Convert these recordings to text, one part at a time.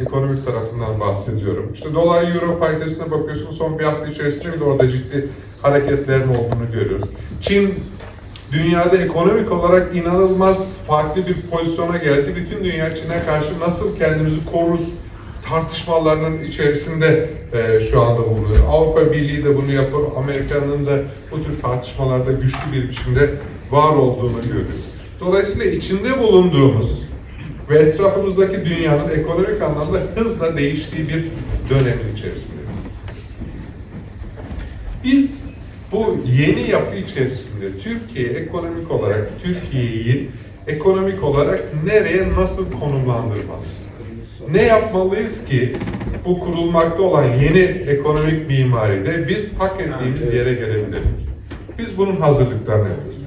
ekonomik tarafından bahsediyorum. İşte dolar euro paritesine bakıyorsunuz son bir hafta içerisinde bile orada ciddi hareketlerin olduğunu görüyoruz. Çin dünyada ekonomik olarak inanılmaz farklı bir pozisyona geldi. Bütün dünya Çin'e karşı nasıl kendimizi koruruz tartışmalarının içerisinde e, şu anda bulunuyor. Avrupa Birliği de bunu yapıyor. Amerika'nın da bu tür tartışmalarda güçlü bir biçimde var olduğunu görüyoruz. Dolayısıyla içinde bulunduğumuz ve etrafımızdaki dünyanın ekonomik anlamda hızla değiştiği bir dönemin içerisindeyiz. Biz bu yeni yapı içerisinde Türkiye ekonomik olarak, Türkiye'yi ekonomik olarak nereye nasıl konumlandırmalıyız? Ne yapmalıyız ki bu kurulmakta olan yeni ekonomik mimaride biz hak ettiğimiz yere gelebilelim? Biz bunun hazırlıklarını yapıyoruz.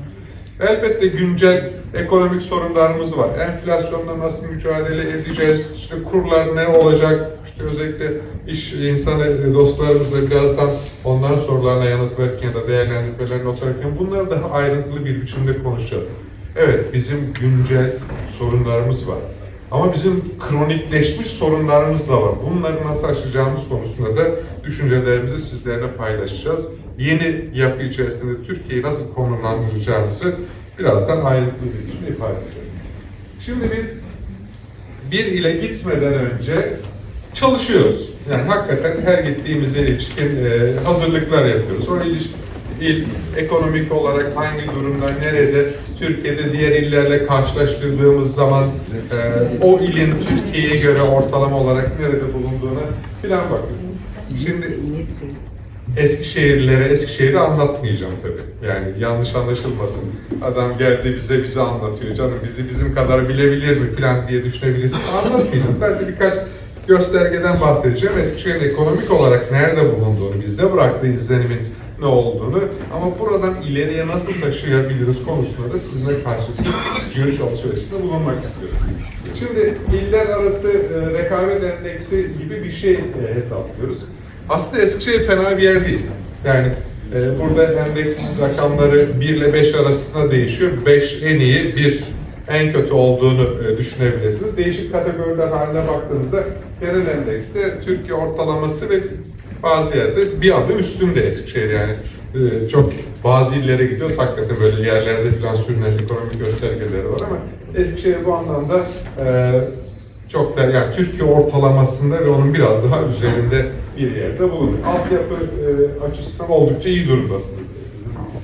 Elbette güncel ekonomik sorunlarımız var. Enflasyonla nasıl mücadele edeceğiz? İşte kurlar ne olacak? İşte özellikle iş insanı dostlarımızla birazdan onların sorularına yanıt verirken ya da değerlendirmelerini okurken bunları daha ayrıntılı bir biçimde konuşacağız. Evet bizim güncel sorunlarımız var. Ama bizim kronikleşmiş sorunlarımız da var. Bunları nasıl aşacağımız konusunda da düşüncelerimizi sizlerle paylaşacağız. Yeni yapı içerisinde Türkiye'yi nasıl konumlandıracağımızı birazdan ayrıntılı bir biçimde ifade edeceğiz. Şimdi biz bir ile gitmeden önce çalışıyoruz. Yani hakikaten her gittiğimize ilişkin e, hazırlıklar yapıyoruz. O ilişki il ekonomik olarak hangi durumda, nerede, Türkiye'de diğer illerle karşılaştırdığımız zaman e, o ilin Türkiye'ye göre ortalama olarak nerede bulunduğuna filan bakıyoruz. Şimdi Eskişehirlilere Eskişehir'i anlatmayacağım tabii. Yani yanlış anlaşılmasın. Adam geldi bize bize anlatıyor. Canım bizi bizim kadar bilebilir mi filan diye düşünebilirsiniz. Anlatmayacağım. Sadece birkaç göstergeden bahsedeceğim. Eskişehir'in ekonomik olarak nerede bulunduğunu, bizde bıraktığı izlenimin ne olduğunu ama buradan ileriye nasıl taşıyabiliriz konusunda da sizinle karşılıklı görüş alışverişinde bulunmak istiyorum. Şimdi iller arası e, rekabet endeksi gibi bir şey e, hesaplıyoruz. Aslında Eskişehir fena bir yer değil. Yani e, burada endeks rakamları 1 ile 5 arasında değişiyor. 5 en iyi, 1 en kötü olduğunu e, düşünebilirsiniz. Değişik kategoriler haline baktığınızda genel endekste Türkiye ortalaması ve bazı yerde bir adım üstünde Eskişehir yani. E, çok bazı illere gidiyoruz. Hakikaten böyle yerlerde falan sürünen ekonomik göstergeleri var ama Eskişehir bu anlamda e, çok da yani Türkiye ortalamasında ve onun biraz daha üzerinde bir yerde bulunuyor. Altyapı e, açısından oldukça iyi durumdasınız.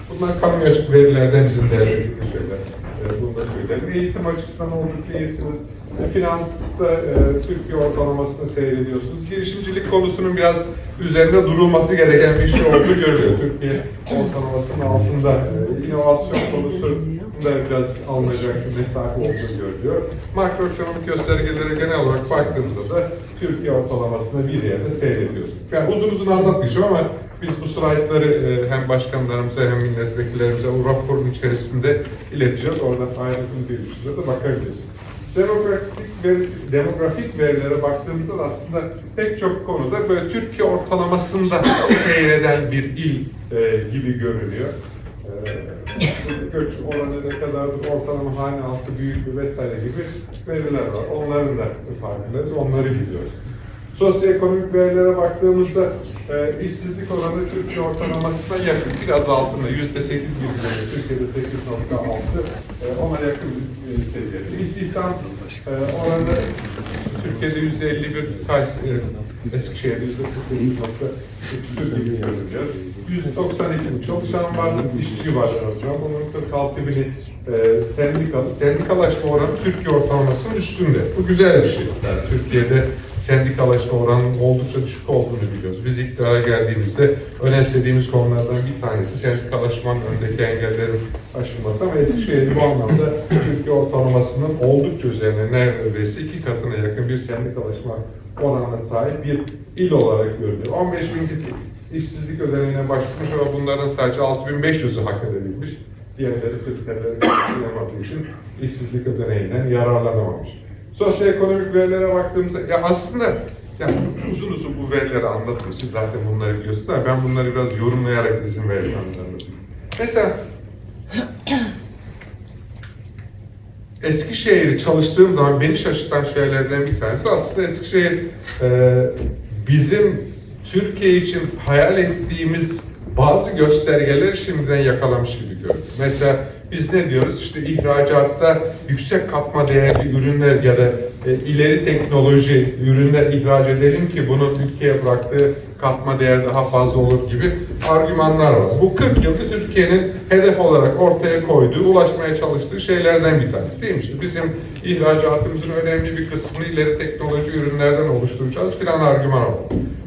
Bunlar kamuya açık verilerden bizim değerlendirdiğimiz şeyler. E, bunu da söyleyelim. Eğitim açısından oldukça iyisiniz. E, finansta e, Türkiye ortalamasını seyrediyorsunuz. Girişimcilik konusunun biraz üzerinde durulması gereken bir şey olduğu görülüyor. Türkiye ortalamasının altında e, inovasyon konusu da biraz alınacak mesafe olduğu görülüyor. Makroekonomik göstergelere genel olarak baktığımızda da Türkiye ortalamasında bir yerde seyrediyoruz. Yani uzun uzun anlatmayacağım ama biz bu slaytları e, hem başkanlarımıza hem milletvekillerimize bu raporun içerisinde ileteceğiz. Oradan ayrıntılı bir de bakabiliriz. Demografik, veri, demografik verilere baktığımızda da aslında pek çok konuda böyle Türkiye ortalamasında seyreden bir il e, gibi görünüyor. E, göç oranı ne kadardır, ortalama hane altı büyüklüğü vesaire gibi veriler var. Onların da farkındayız, onları biliyoruz. Sosyoekonomik verilere baktığımızda e, işsizlik oranı Türkiye ortalamasına yakın, biraz altında, yüzde sekiz gibi görünüyor. Türkiye'de sekiz nokta altı, e, ona yakın bir e, seviyede. İstihdam e, oranı Türkiye'de yüzde elli bir, Kays, e, Eskişehir'de yüzde sekiz nokta küsur gibi görünüyor. 192 bin çalışan var, işçi var çalışan. Bunun 46 bini e, sendikalı. Sendikalaşma oranı Türkiye ortalamasının üstünde. Bu güzel bir şey. Yani Türkiye'de sendikalaşma oranının oldukça düşük olduğunu biliyoruz. Biz iktidara geldiğimizde önemsediğimiz konulardan bir tanesi sendikalaşmanın öndeki engellerin aşılması ama Eskişehir bu anlamda Türkiye ortalamasının oldukça üzerine neredeyse iki katına yakın bir sendikalaşma oranına sahip bir il olarak görülüyor. 15 bin işsizlik ödeneğine başvurmuş ama bunların sadece 6500'ü hak edebilmiş. Diğerleri kriterleri karşılayamadığı için işsizlik ödeneğinden yararlanamamış. Sosyoekonomik verilere baktığımızda ya aslında yani uzun uzun bu verileri anlatırım. Siz zaten bunları biliyorsunuz ama ben bunları biraz yorumlayarak izin verirsem anlatayım. Mesela Eskişehir'i çalıştığım zaman beni şaşırtan şeylerden bir tanesi aslında Eskişehir e, bizim Türkiye için hayal ettiğimiz bazı göstergeleri şimdiden yakalamış gibi görünüyor. Mesela biz ne diyoruz? İşte ihracatta yüksek katma değerli ürünler ya da e, ileri teknoloji ürünler ihraç edelim ki bunun Türkiye'ye bıraktığı katma değer daha fazla olur gibi argümanlar var. Bu 40 yıldır Türkiye'nin hedef olarak ortaya koyduğu, ulaşmaya çalıştığı şeylerden bir tanesi değil mi? İşte bizim ihracatımızın önemli bir kısmını ileri teknoloji ürünlerden oluşturacağız filan argüman var.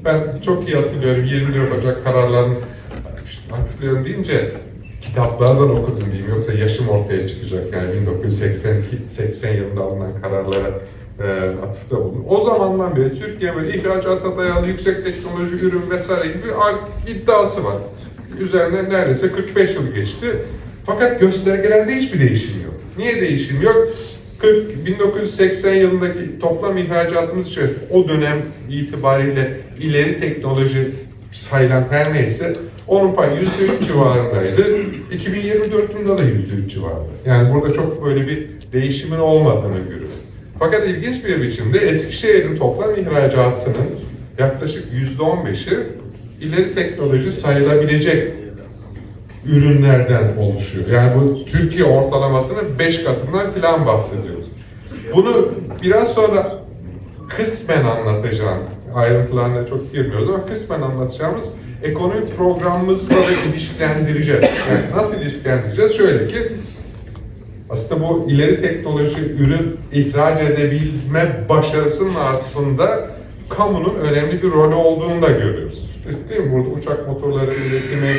Ben çok iyi hatırlıyorum 21 Ocak kararlarının işte hatırlıyorum deyince kitaplardan okudum diyeyim yoksa yaşım ortaya çıkacak yani 1982 80 yılında alınan kararlara e, atıfta bulundum. O zamandan beri Türkiye böyle ihracata dayalı yüksek teknoloji ürün vesaire gibi iddiası var. Üzerinden neredeyse 45 yıl geçti. Fakat göstergelerde hiçbir değişim yok. Niye değişim yok? 40, 1980 yılındaki toplam ihracatımız içerisinde o dönem itibariyle ileri teknoloji sayılan her neyse onun payı %3 civarındaydı. 2024 yılında da %3 civarında. Yani burada çok böyle bir değişimin olmadığını görüyoruz. Fakat ilginç bir biçimde Eskişehir'in toplam ihracatının yaklaşık %15'i ileri teknoloji sayılabilecek ürünlerden oluşuyor. Yani bu Türkiye ortalamasının 5 katından filan bahsediyoruz. Bunu biraz sonra kısmen anlatacağım. Ayrıntılarına çok girmiyoruz ama kısmen anlatacağımız ekonomik programımızla da ilişkilendireceğiz. Yani nasıl ilişkilendireceğiz? Şöyle ki aslında bu ileri teknoloji ürün ihraç edebilme başarısının altında kamunun önemli bir rolü olduğunu da görüyoruz. Değil mi? Burada uçak motorları üretimi,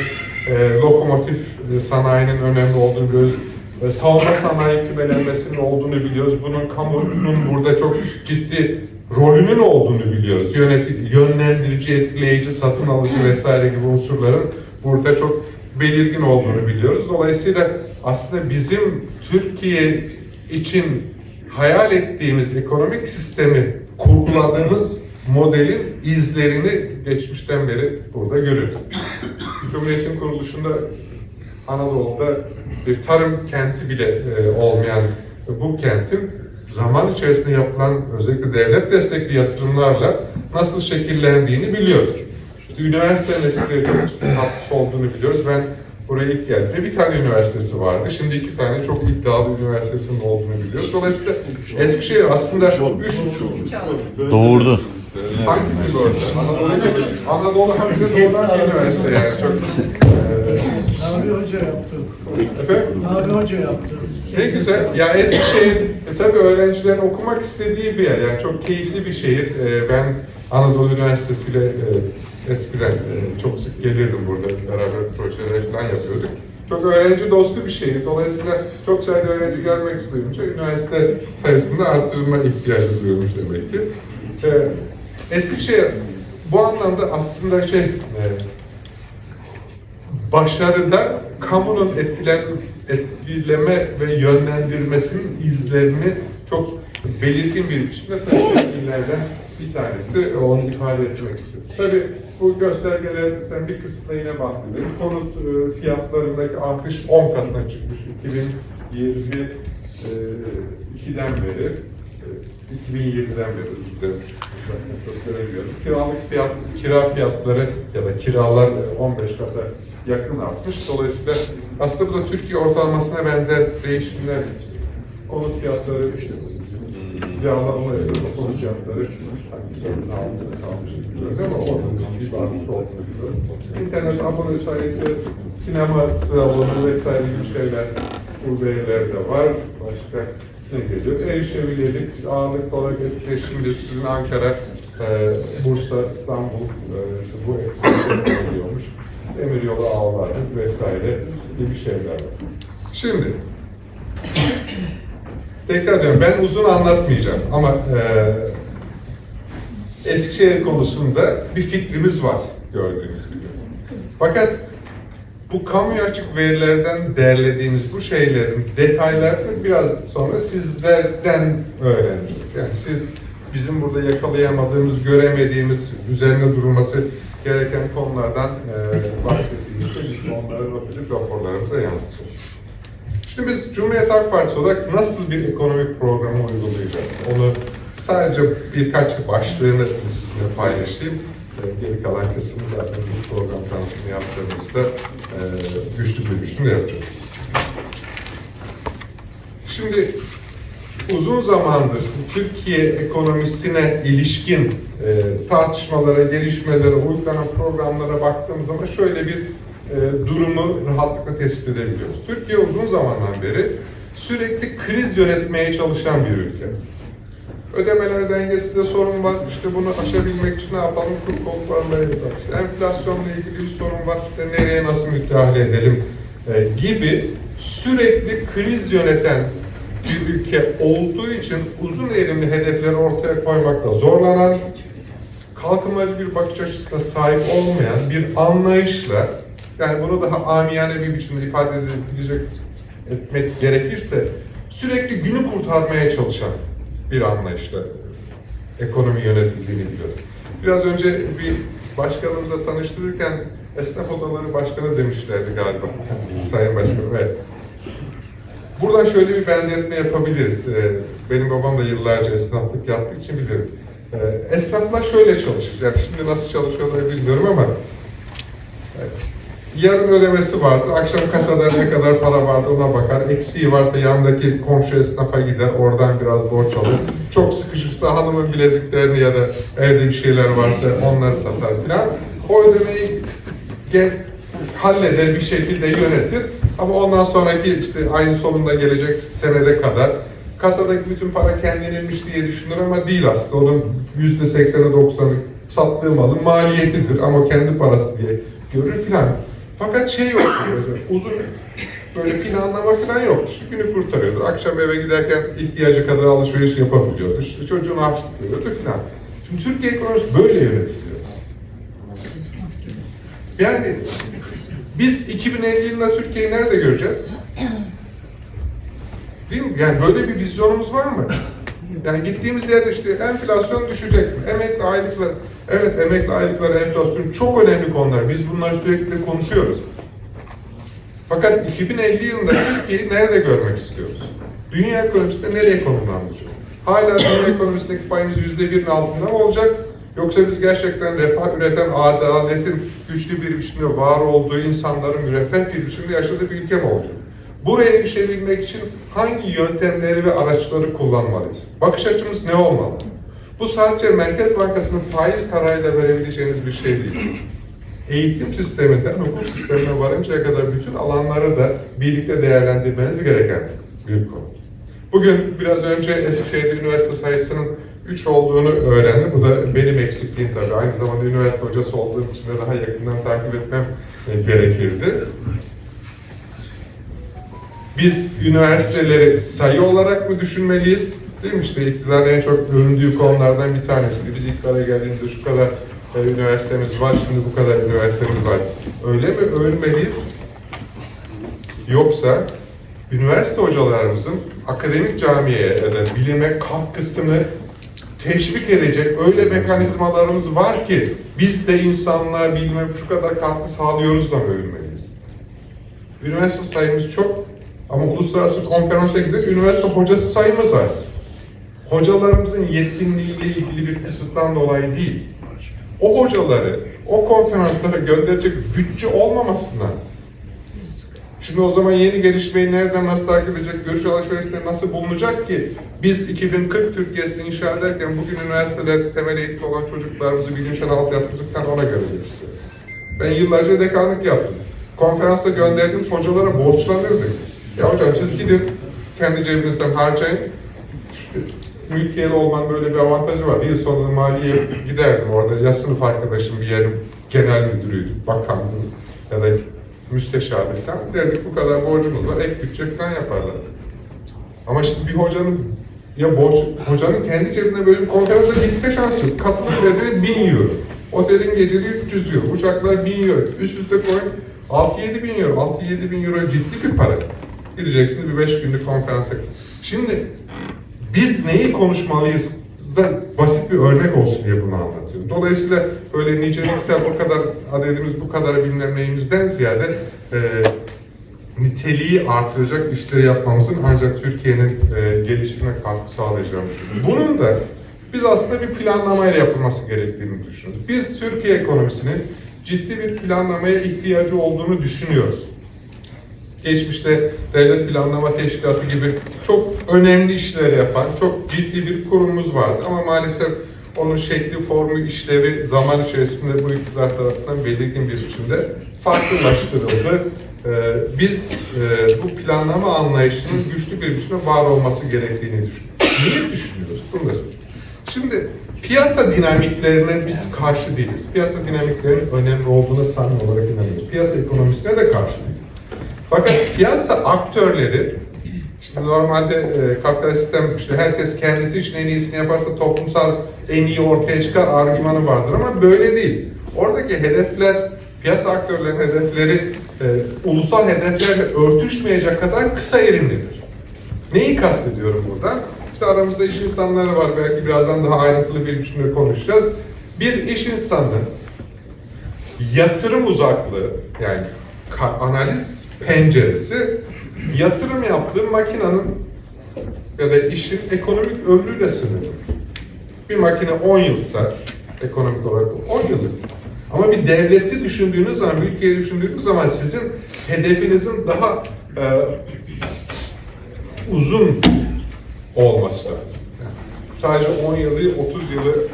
e, lokomotif e, sanayinin önemli olduğunu biliyoruz. E, savunma sanayi kümelenmesinin olduğunu biliyoruz. Bunun kamunun burada çok ciddi rolünün olduğunu biliyoruz. Yöneti, yönlendirici, etkileyici, satın alıcı vesaire gibi unsurların burada çok belirgin olduğunu biliyoruz. Dolayısıyla aslında bizim Türkiye için hayal ettiğimiz ekonomik sistemi kurguladığımız modelin izlerini geçmişten beri burada görüyoruz. Cumhuriyet'in kuruluşunda Anadolu'da bir tarım kenti bile e, olmayan bu kentin zaman içerisinde yapılan özellikle devlet destekli yatırımlarla nasıl şekillendiğini biliyoruz. İşte üniversitenin etkili katkısı olduğunu biliyoruz. Ben buraya ilk geldiğimde bir tane üniversitesi vardı. Şimdi iki tane çok iddialı üniversitesinin olduğunu biliyoruz. Dolayısıyla Eskişehir aslında üç, Doğurdu. hangisi doğru? Anadolu, Anadolu bir üniversite yani. Çok, Hoca yaptı. efendim? Nabi Hoca yaptı. Ne güzel. Ya Eskişehir e, tabii öğrencilerin okumak istediği bir yer. Yani çok keyifli bir şehir. E, ben Anadolu Üniversitesi ile e, eskiden e, çok sık gelirdim burada. Beraber projeler falan yapıyorduk. Çok öğrenci dostu bir şehir. Dolayısıyla çok sayıda öğrenci gelmek isteyince üniversite sayısında artırma ihtiyacı duyulmuş demek ki. E, Eskişehir bu anlamda aslında şey e, başarıda kamunun etkilen, etkileme ve yönlendirmesinin izlerini çok belirgin bir biçimde taşıyanlardan bir tanesi onu ifade etmek istedim. Tabii bu göstergelerden bir kısmına yine bahsedelim. Konut e, fiyatlarındaki artış 10 katına çıkmış 2022'den beri. E, 2020'den beri özür dilerim. Kiralık fiyat, kira fiyatları ya da kiralar 15 kata yakın artmış. Dolayısıyla aslında bu da Türkiye ortalamasına benzer değişimler. Konut fiyatları işte bizim kiralanma ya da konut fiyatları hangi altında kalmış bilmiyorum ama orada bir varmış olduğunu biliyorum. İnternet abone sayısı, sinema salonu vesaire gibi şeyler bu verilerde var. Başka geliyor? Erişebilirlik, ağırlık olarak şimdi sizin Ankara, e, Bursa, İstanbul e, işte bu eksikler oluyormuş. Demiryolu ağlarınız vesaire gibi şeyler var. Şimdi tekrar diyorum ben uzun anlatmayacağım ama e, Eskişehir konusunda bir fikrimiz var gördüğünüz gibi. Fakat bu kamuya açık verilerden derlediğimiz bu şeylerin detaylarını biraz sonra sizlerden öğreneceğiz. Yani siz bizim burada yakalayamadığımız, göremediğimiz, üzerine durulması gereken konulardan e, bahsettiğimizde biz not edip raporlarımıza yansıtacağız. Şimdi biz Cumhuriyet Halk Partisi olarak nasıl bir ekonomik programı uygulayacağız? Onu sadece birkaç başlığını sizinle paylaşayım. Geri kalan kısmı zaten bu program tanıtımını yaptığımızda e, güçlü bir güçlü yapacağız. Şimdi uzun zamandır Türkiye ekonomisine ilişkin e, tartışmalara, gelişmelere, uygulanan programlara baktığımız zaman şöyle bir e, durumu rahatlıkla tespit edebiliyoruz. Türkiye uzun zamandan beri sürekli kriz yönetmeye çalışan bir ülke. Ödemeler dengesinde sorun var. İşte bunu aşabilmek için ne yapalım? Kur kontrolleri yapalım. İşte enflasyonla ilgili bir sorun var. İşte nereye nasıl müdahale edelim e, gibi sürekli kriz yöneten bir ülke olduğu için uzun erimli hedefleri ortaya koymakta zorlanan, kalkınmacı bir bakış açısına sahip olmayan bir anlayışla, yani bunu daha amiyane bir biçimde ifade edebilecek etmek gerekirse, sürekli günü kurtarmaya çalışan bir anlayışla ekonomi yönetildiğini biliyorum. Biraz önce bir başkanımızla tanıştırırken esnaf odaları başkanı demişlerdi galiba. Sayın Başkanım, evet. Buradan şöyle bir benzetme yapabiliriz. Ee, Benim babam da yıllarca esnaflık yaptığı için bilirim. Ee, Esnaflar şöyle çalışır. Yani şimdi nasıl çalışıyorlar bilmiyorum ama yarın ödemesi vardır. Akşam kasada ne kadar para vardı ona bakar. Eksiği varsa yandaki komşu esnafa gider. Oradan biraz borç alır. Çok sıkışırsa hanımın bileziklerini ya da evde bir şeyler varsa onları satar filan. O ödemeyi gel, halleder bir şekilde yönetir. Ama ondan sonraki işte ayın sonunda gelecek senede kadar kasadaki bütün para kendinilmiş diye düşünür ama değil aslında. Onun yüzde sekseni doksanı sattığı malın maliyetidir ama kendi parası diye görür filan. Fakat şey yok uzun böyle planlama falan yok. Günü kurtarıyordur. Akşam eve giderken ihtiyacı kadar alışveriş yapabiliyordur. İşte çocuğunu harçlıklıyordur filan. Şimdi Türkiye ekonomisi böyle yönetiliyor. Yani biz 2050 yılında Türkiye'yi nerede göreceğiz? Değil mi? Yani böyle bir vizyonumuz var mı? Yani gittiğimiz yerde işte enflasyon düşecek mi? Emekli aylıklar, evet emekli aylıklar, enflasyon çok önemli konular. Biz bunları sürekli konuşuyoruz. Fakat 2050 yılında Türkiye'yi nerede görmek istiyoruz? Dünya ekonomisinde nereye konumlandıracağız? Hala dünya ekonomisindeki payımız yüzde birin altında mı olacak? Yoksa biz gerçekten refah üreten, adaletin güçlü bir biçimde var olduğu insanların müreffeh bir biçimde yaşadığı bir ülke mi olacak? Buraya erişebilmek için hangi yöntemleri ve araçları kullanmalıyız? Bakış açımız ne olmalı? Bu sadece Merkez Bankası'nın faiz kararıyla verebileceğiniz bir şey değil. Eğitim sisteminden hukuk sistemine varıncaya kadar bütün alanları da birlikte değerlendirmeniz gereken bir konu. Bugün biraz önce Eskişehir Üniversite sayısının 3 olduğunu öğrendim. Bu da benim eksikliğim tabii. Aynı zamanda üniversite hocası olduğum için de daha yakından takip etmem e, gerekirdi. Biz üniversiteleri sayı olarak mı düşünmeliyiz? Değil mi? İşte iktidarın en çok övündüğü konulardan bir tanesi. Biz iktidara geldiğimizde şu kadar e, üniversitemiz var, şimdi bu kadar üniversitemiz var. Öyle mi övünmeliyiz? Yoksa üniversite hocalarımızın akademik camiye ya da bilime katkısını teşvik edecek öyle mekanizmalarımız var ki biz de insanlığa bilime şu kadar katkı sağlıyoruz da övünmeliyiz? Üniversite sayımız çok ama uluslararası konferansa gidip üniversite hocası sayımız az. Hocalarımızın yetkinliğiyle ilgili bir kısıttan dolayı değil. O hocaları o konferanslara gönderecek bütçe olmamasından Şimdi o zaman yeni gelişmeyi nereden nasıl takip edecek, görüş alışverişleri nasıl bulunacak ki biz 2040 Türkiye'sini inşa ederken bugün üniversitelerde temel eğitim olan çocuklarımızı bilimsel altyapımızı ona göre geliştiriyoruz. Ben yıllarca dekanlık yaptım. Konferansa gönderdiğimiz hocalara borçlanırdık. Ya hocam siz gidin, kendi cebinizden harcayın. Mülkiyeli olmanın böyle bir avantajı var. Yıl sonunda maliye giderdim orada. Ya sınıf arkadaşım bir yerim genel müdürüydü, bakandı ya da müsteşardı falan. Derdik bu kadar borcumuz var, ek bütçe falan yaparlar. Ama şimdi bir hocanın ya borç, hocanın kendi cebine böyle bir konferansa gitme şansı yok. Katılım bedeli 1000 euro. Otelin geceliği 300 euro. Uçaklar 1000 euro. Üst üste koyun 6-7 bin euro. 6-7 bin euro ciddi bir para. Gideceksiniz bir 5 günlük konferansa. Şimdi biz neyi konuşmalıyız? da basit bir örnek olsun diye bunu anlatıyorum. Dolayısıyla böyle niceliksel o kadar adedimiz bu kadar bilmem neyimizden ziyade e, niteliği artıracak işleri yapmamızın ancak Türkiye'nin e, gelişimine katkı sağlayacağını düşünüyoruz. Bunun da biz aslında bir planlamayla yapılması gerektiğini düşünüyoruz. Biz Türkiye ekonomisinin ciddi bir planlamaya ihtiyacı olduğunu düşünüyoruz. Geçmişte Devlet Planlama Teşkilatı gibi çok önemli işler yapan çok ciddi bir kurumumuz vardı ama maalesef onun şekli, formu, işlevi zaman içerisinde bu iktidar tarafından belirgin bir biçimde farklılaştırıldı. Ee, Biz e, bu planlama anlayışının güçlü bir biçimde var olması gerektiğini düşünüyoruz. Niye düşünüyoruz? Bunu. Şimdi piyasa dinamiklerine biz karşı değiliz. Piyasa dinamiklerinin önemli olduğuna samimi olarak inanıyoruz. Piyasa ekonomisine de karşı değiliz. Fakat piyasa aktörleri işte normalde e, kapitalist sistem işte herkes kendisi için en iyisini yaparsa toplumsal en iyi ortaya çıkar argümanı vardır ama böyle değil. Oradaki hedefler piyasa aktörlerinin hedefleri e, ulusal hedeflerle örtüşmeyecek kadar kısa erimlidir. Neyi kastediyorum burada? İşte aramızda iş insanları var. Belki birazdan daha ayrıntılı bir biçimde konuşacağız. Bir iş insanı yatırım uzaklığı yani analiz penceresi yatırım yaptığı makinenin ya da işin ekonomik ömrüyle sınırlı. Bir makine 10 yılsa ekonomik olarak 10 yıllık. Ama bir devleti düşündüğünüz zaman, bir ülkeyi düşündüğünüz zaman sizin hedefinizin daha e, uzun olması lazım. Yani sadece 10 yılı, 30 yılı,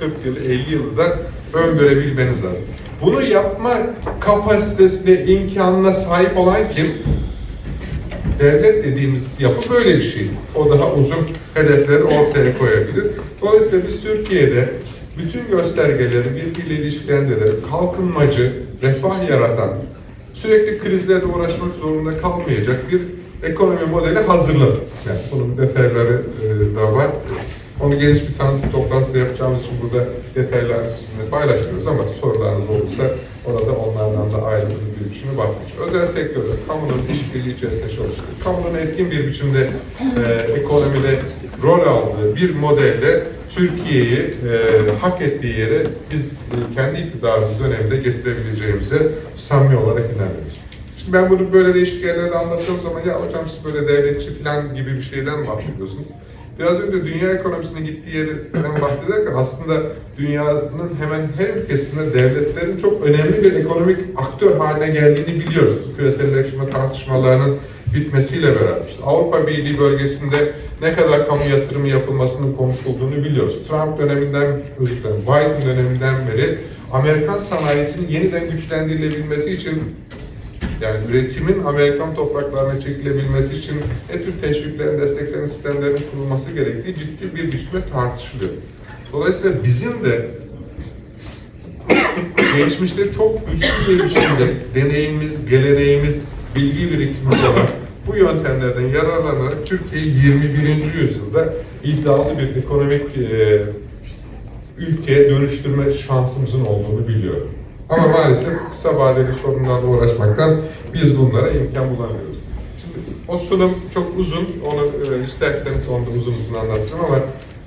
40 yılı, 50 yılı da öngörebilmeniz lazım. Bunu yapma kapasitesine, imkanına sahip olan kim? Devlet dediğimiz yapı böyle bir şey. O daha uzun hedefleri ortaya koyabilir. Dolayısıyla biz Türkiye'de bütün göstergeleri birbiriyle ilişkilendirerek kalkınmacı, refah yaratan, sürekli krizlerle uğraşmak zorunda kalmayacak bir ekonomi modeli hazırladık. Yani bunun detayları e, da var. Onu geniş bir tanıtım toplantısı yapacağımız için burada detaylarını sizinle paylaşmıyoruz ama sorularınız olursa orada onlardan da ayrıntılı bir biçimde bahsedeceğiz. Özel sektörde kamunun işbirliği içerisinde çalıştığı, kamunun etkin bir biçimde e, ekonomide rol aldığı bir modelle Türkiye'yi e, hak ettiği yere biz e, kendi iktidarımız döneminde getirebileceğimize samimi olarak inanıyoruz. Şimdi ben bunu böyle değişik yerlerde anlattığım zaman ya hocam siz böyle devletçi falan gibi bir şeyden bahsediyorsunuz. Biraz önce dünya ekonomisine gittiği yerden bahsederken aslında dünyanın hemen her ülkesinde devletlerin çok önemli bir ekonomik aktör haline geldiğini biliyoruz. Küreselleşme tartışmalarının bitmesiyle beraber. İşte Avrupa Birliği bölgesinde ne kadar kamu yatırımı yapılmasının konuşulduğunu biliyoruz. Trump döneminden, özür dilerim, Biden döneminden beri Amerikan sanayisinin yeniden güçlendirilebilmesi için yani üretimin Amerikan topraklarına çekilebilmesi için ne tür teşviklerin, desteklerin, sistemlerin kurulması gerektiği ciddi bir biçimde tartışılıyor. Dolayısıyla bizim de geçmişte çok güçlü bir biçimde deneyimimiz, geleneğimiz, bilgi birikimimiz olan bu yöntemlerden yararlanarak Türkiye'yi 21. yüzyılda iddialı bir ekonomik e, ülkeye dönüştürme şansımızın olduğunu biliyorum. Ama maalesef kısa vadeli sorunlarla uğraşmaktan biz bunlara imkan bulamıyoruz. Şimdi o sunum çok uzun, onu e, isterseniz onu da uzun uzun anlatırım ama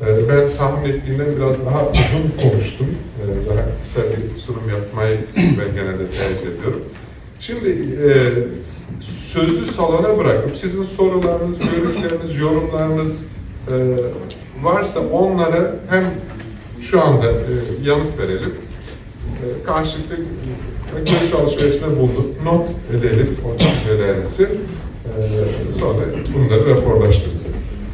e, ben tahmin ettiğimden biraz daha uzun konuştum. E, daha kısa bir sunum yapmayı ben genelde tercih ediyorum. Şimdi e, sözü salona bırakıp sizin sorularınız, görüşleriniz, yorumlarınız e, varsa onlara hem şu anda e, yanıt verelim. E, karşılıklı görüş alışverişinde bulduk. Not edelim o düşüncelerinizi. E, sonra bunları raporlaştırırız.